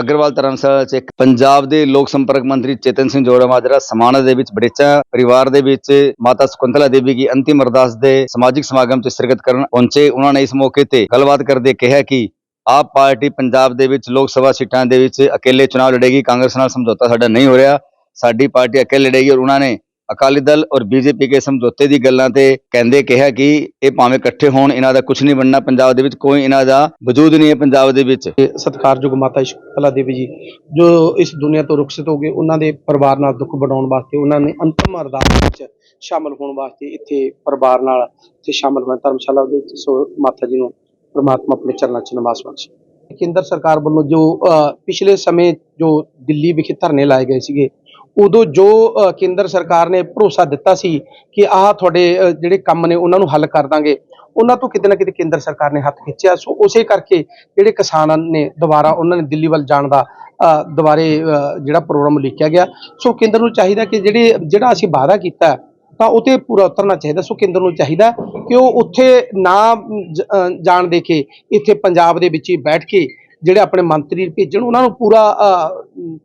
ਅਗਰਵਾਲ ਧਰਮਸ਼ਾਲਾ ਚ ਇੱਕ ਪੰਜਾਬ ਦੇ ਲੋਕ ਸੰਪਰਕ ਮੰਤਰੀ ਚੇਤਨ ਸਿੰਘ ਜੋੜਾ ਮਾਜਰਾ ਸਮਾਣਾ ਦੇ ਵਿੱਚ ਬੜੇਚਾ ਪਰਿਵਾਰ ਦੇ ਵਿੱਚ ਮਾਤਾ ਸਕੁੰਤਲਾ ਦੇਵੀ ਦੀ ਅੰਤਿਮ ਅਰਦਾਸ ਦੇ ਸਮਾਜਿਕ ਸਮਾਗਮ 'ਚ ਸ਼ਿਰਕਤ ਕਰਨ ਪਹੁੰਚੇ। ਉਹਨਾਂ ਨੇ ਇਸ ਮੌਕੇ ਤੇ ਗੱਲਬਾਤ ਕਰਦੇ ਕਿਹਾ ਕਿ ਆਪ ਪਾਰਟੀ ਪੰਜਾਬ ਦੇ ਵਿੱਚ ਲੋਕ ਸਭਾ ਸੀਟਾਂ ਦੇ ਵਿੱਚ ਇਕੱਲੇ ਚੁਣਾਵ ਲੜੇਗੀ। ਕਾਂਗਰਸ ਨਾਲ ਸਮਝੌਤਾ ਸਾਡਾ ਨਹੀਂ ਹੋ ਰਿਹਾ। ਸਾਡੀ ਪਾਰਟੀ ਇਕੱਲੇ ਲੜੇਗੀ ਔਰ ਉਹਨਾਂ ਨੇ ਅਕਾਲੀ ਦਲ ਔਰ ਬੀਜੇਪੀ ਕੇ ਸਮਝੌਤੇ ਦੀ ਗੱਲਾਂ ਤੇ ਕਹਿੰਦੇ ਕਿਹਾ ਕਿ ਇਹ ਭਾਵੇਂ ਇਕੱਠੇ ਹੋਣ ਇਹਨਾਂ ਦਾ ਕੁਝ ਨਹੀਂ ਬਣਨਾ। ਪੰਜਾਬ ਦੇ ਵਿੱਚ ਕੋਈ ਇਹਨਾਂ ਦਾ ਵਜੂਦ ਨਹੀਂ ਹੈ ਪੰਜਾਬ ਦੇ ਵਿੱਚ। ਸਤਿਕਾਰਯੋਗ ਮਾਤਾ ਸ਼ਕੁੰਤਲਾ ਦੇਵੀ ਜੀ ਜੋ ਇਸ ਦੁਨੀਆ ਤੋਂ ਰੁਖਸਤ ਹੋ ਗਏ ਉਹਨਾਂ ਦੇ ਪਰਿਵਾਰ ਨਾਲ ਦੁੱਖ ਵੰਡਾਉਣ ਵਾਸਤੇ ਉਹਨਾਂ ਨੇ ਅੰਤਮ ਅਰਦਾਸ ਵਿੱਚ ਸ਼ਾਮਲ ਹੋਣ ਵਾਸਤੇ ਇੱਥੇ ਪਰਿਵਾਰ ਨਾਲ ਤੇ ਸ਼ਾਮਲ ਹੋਏ ਧਰਮਸ਼ਾਲਾ ਦੇ ਵਿੱਚ ਸੋ ਮਾਤਾ ਜੀ ਨੂੰ ਪ੍ਰਮਾਤਮਾ ਆਪਣੇ ਚਰਨਾਂ 'ਚ ਨਿਵਾਸ ਬਖਸ਼ੇ। ਕੇਂਦਰ ਸਰਕਾਰ ਵੱਲੋਂ ਜੋ ਅ, ਪਿਛਲੇ ਸਮੇਂ ਜੋ ਦਿੱਲੀ ਵਿਖੇ ਧਰਨੇ ਲਾਏ ਗਏ ਸੀਗੇ ਉਦੋਂ ਜੋ ਕੇਂਦਰ ਸਰਕਾਰ ਨੇ ਭਰੋਸਾ ਦਿੱਤਾ ਸੀ ਕਿ ਆਹ ਤੁਹਾਡੇ ਜਿਹੜੇ ਕੰਮ ਨੇ ਉਹਨਾਂ ਨੂੰ ਹੱਲ ਕਰ ਦਾਂਗੇ, ਉਹਨਾਂ ਤੋਂ ਕਿਤੇ ਨਾ ਕਿਤੇ ਕੇਂਦਰ ਸਰਕਾਰ ਨੇ ਹੱਥ ਖਿੱਚਿਆ। ਸੋ ਉਸੇ ਕਰਕੇ ਜਿਹੜੇ ਕਿਸਾਨਾਂ ਨੇ ਦੁਬਾਰਾ ਉਹਨਾਂ ਨੇ ਦਿੱਲੀ ਵੱਲ ਜਾਣ ਦਾ ਦੁਬਾਰੇ ਜਿਹੜਾ ਪ੍ਰੋਗਰਾਮ ਲਿਖਿਆ ਗਿਆ। ਸੋ ਕੇਂਦਰ ਨੂੰ ਚਾਹੀਦਾ ਕਿ ਜਿਹੜੇ, ਜਿਹੜਾ ਅਸੀਂ ਵਾਅਦਾ ਕੀਤਾ, ਤਾਂ ਉਹ ਤੇ ਪੂਰਾ ਉਤਰਨਾ ਚਾਹੀਦਾ। ਸੋ ਕੇਂਦਰ ਨੂੰ ਚਾਹੀਦਾ ਕਿ ਉਹ ਉੱਥੇ ਨਾ ਜਾਣ ਦੇ ਕੇ, ਇੱਥੇ ਪੰਜਾਬ ਦੇ ਵਿੱਚ ਹੀ ਬੈਠ ਕੇ ਜਿਹੜੇ ਆਪਣੇ ਮੰਤਰੀ ਭੇਜਣ, ਉਹਨਾਂ ਨੂੰ ਪੂਰਾ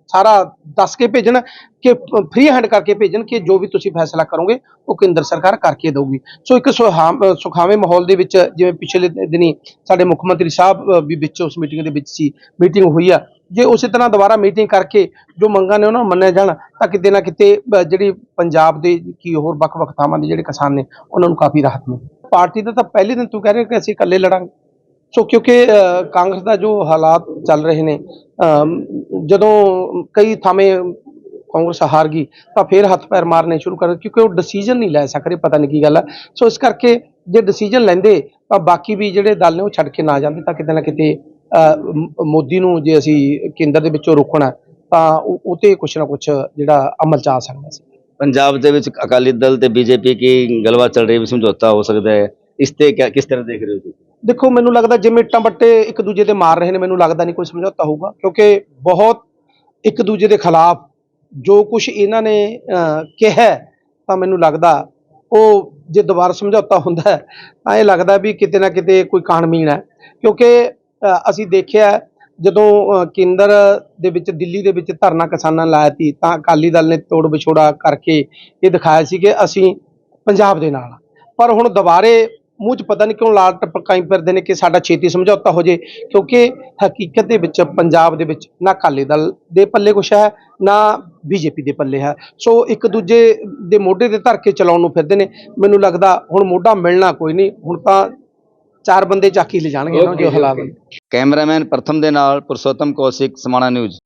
ਸਾਰਾ ਦੱਸ ਕੇ ਭੇਜਣ ਕਿ ਫ੍ਰੀ ਹੈਂਡ ਕਰਕੇ ਭੇਜਣ ਕਿ ਜੋ ਵੀ ਤੁਸੀਂ ਫੈਸਲਾ ਕਰੋਗੇ, ਉਹ ਕੇਂਦਰ ਸਰਕਾਰ ਕਰਕੇ ਦੇਊਗੀ। ਸੋ ਇੱਕ ਸੁਹਾਮ- ਸੁਖਾਵੇਂ ਮਾਹੌਲ ਦੇ ਵਿੱਚ ਜਿਵੇਂ ਪਿਛਲੇ ਦਿਨੀ ਸਾਡੇ ਮੁੱਖ ਮੰਤਰੀ ਸਾਹਿਬ ਵੀ ਵਿੱਚ ਉਸ ਮੀਟਿੰਗ ਦੇ ਵਿੱਚ ਸੀ, ਮੀਟਿੰਗ ਹੋਈ ਆ। ਜੇ ਉਸੇ ਤਰ੍ਹਾਂ ਦੁਬਾਰਾ ਮੀਟਿੰਗ ਕਰਕੇ ਜੋ ਮੰਗਾਂ ਨੇ ਉਹਨਾਂ ਨੂੰ ਮੰਨਿਆ ਜਾਣ, ਤਾਂ ਕਿਤੇ ਨਾ ਕਿਤੇ ਜਿਹੜੀ ਪੰਜਾਬ ਦੇ ਕੀ ਹੋਰ ਵੱਖ-ਵੱਖ ਥਾਵਾਂ ਦੇ ਜਿਹੜੇ ਕਿਸਾਨ ਨੇ, ਉਹਨਾਂ ਨੂੰ ਕਾਫੀ ਰਾਹਤ ਮਿਲੇ ਪਾਰਟੀ ਦਾ ਤਾਂ ਪਹਿਲੇ ਦਿਨ ਤੋਂ ਕਹਿ ਰਹੇ ਕਿ ਅਸੀਂ ਇਕੱਲੇ ਲੜਾਂਗੇ। ਸੋ ਕਿਉਂਕਿ ਅ, ਕਾਂਗਰਸ ਦਾ ਜੋ ਹਾਲਾਤ ਚੱਲ ਰਹੇ ਨੇ ਜਦੋਂ ਕਈ ਥਾਵੇਂ ਕਾਂਗਰਸ ਹਾਰ ਗਈ ਤਾਂ ਫਿਰ ਹੱਥ ਪੈਰ ਮਾਰਨੇ ਸ਼ੁਰੂ ਕਰ ਕਿਉਂਕਿ ਉਹ ਡਿਸੀਜਨ ਨਹੀਂ ਲੈ ਸਕ ਰਹੇ ਪਤਾ ਨਹੀਂ ਕੀ ਗੱਲ ਹੈ ਸੋ ਇਸ ਕਰਕੇ ਜੇ ਡਿਸੀਜਨ ਲੈਂਦੇ ਤਾਂ ਬਾਕੀ ਵੀ ਜਿਹੜੇ ਦਲ ਨੇ ਉਹ ਛੱਡ ਕੇ ਨਾ ਜਾਂਦੇ ਤਾਂ ਕਿਤੇ ਨਾ ਕਿਤੇ ਮੋਦੀ ਨੂੰ ਜੇ ਅਸੀਂ ਕੇਂਦਰ ਦੇ ਵਿੱਚੋਂ ਰੋਕਣਾ ਤਾਂ ਉਹ ਤੇ ਕੁਛ ਨਾ ਕੁਛ ਜਿਹੜਾ ਅਮਲ ਚ ਆ ਸਕਦਾ ਸੀ ਪੰਜਾਬ ਦੇ ਵਿੱਚ ਅਕਾਲੀ ਦਲ ਤੇ ਬੀਜੇਪੀ ਕੀ ਗੱਲਬਾਤ ਚੱਲ ਰਹੀ ਹੈ ਵੀ ਸਮਝੌਤਾ ਹੋ ਸਕਦਾ ਹੈ ਇਸ ਤੇ ਕਿਆ ਕਿਸ ਤਰ੍ਹਾਂ ਦੇਖੋ, ਮੈਨੂੰ ਲੱਗਦਾ ਜਿਵੇਂ ਇੱਟਾਂ ਬੱਟੇ ਇੱਕ ਦੂਜੇ ਤੇ ਮਾਰ ਰਹੇ ਨੇ, ਮੈਨੂੰ ਲੱਗਦਾ ਨਹੀਂ ਕੋਈ ਸਮਝੌਤਾ ਹੋਊਗਾ, ਕਿਉਂਕਿ ਬਹੁਤ ਇੱਕ ਦੂਜੇ ਦੇ ਖਿਲਾਫ ਜੋ ਕੁਝ ਇਹਨਾਂ ਨੇ ਕਿਹਾ ਤਾਂ ਮੈਨੂੰ ਲੱਗਦਾ ਉਹ ਜੇ ਦੁਬਾਰਾ ਸਮਝੌਤਾ ਹੁੰਦਾ ਤਾਂ ਇਹ ਲੱਗਦਾ ਵੀ ਕਿਤੇ ਨਾ ਕਿਤੇ ਕੋਈ ਕਾਣਮੀਣ ਹੈ। ਕਿਉਂਕਿ ਅਸੀਂ ਦੇਖਿਆ ਜਦੋਂ ਕੇਂਦਰ ਦੇ ਵਿੱਚ, ਦਿੱਲੀ ਦੇ ਵਿੱਚ ਧਰਨਾ ਕਿਸਾਨਾਂ ਨੇ ਲਾਇਆ ਸੀ, ਤਾਂ ਅਕਾਲੀ ਦਲ ਨੇ ਤੋੜ ਵਿਛੋੜਾ ਕਰਕੇ ਇਹ ਦਿਖਾਇਆ ਸੀ ਕਿ ਅਸੀਂ ਪੰਜਾਬ ਦੇ ਨਾਲ ਪਰ ਹੁਣ ਦੁਬਾਰੇ ਮੂੰਹ 'ਚ ਪਤਾ ਨਹੀਂ ਕਿਉਂ ਲਾਲ ਟਪਕਾਈ ਫਿਰਦੇ ਨੇ ਕਿ ਸਾਡਾ ਛੇਤੀ ਸਮਝੌਤਾ ਹੋ ਜੇ ਕਿਉਂਕਿ ਹਕੀਕਤ ਦੇ ਵਿੱਚ ਪੰਜਾਬ ਦੇ ਵਿੱਚ ਨਾ ਅਕਾਲੀ ਦਲ ਦੇ ਪੱਲੇ ਕੁਛ ਹੈ ਨਾ ਬੀਜੇਪੀ ਦੇ ਪੱਲੇ ਹੈ। ਸੋ ਇੱਕ ਦੂਜੇ ਦੇ ਮੋਢੇ ਤੇ ਧਰ ਕੇ ਚਲਾਉਣ ਨੂੰ ਫਿਰਦੇ ਨੇ। ਮੈਨੂੰ ਲੱਗਦਾ ਹੁਣ ਮੋਢਾ ਮਿਲਣਾ ਕੋਈ ਨਹੀਂ ਹੁਣ ਤਾਂ ਚਾਰ ਬੰਦੇ ਚੱਕ ਹੀ ਲੈ ਜਾਣਗੇ ਨਾ ਜੋ ਹਾਲਾਤ ਕੈਮਰਾਮੈਨ ਪ੍ਰਥਮ ਦੇ ਨਾਲ ਪੁਰਸ਼ੋਤਮ ਕੌਸ਼ਿਕ ਸਮਾਣਾ ਨਿਊਜ਼।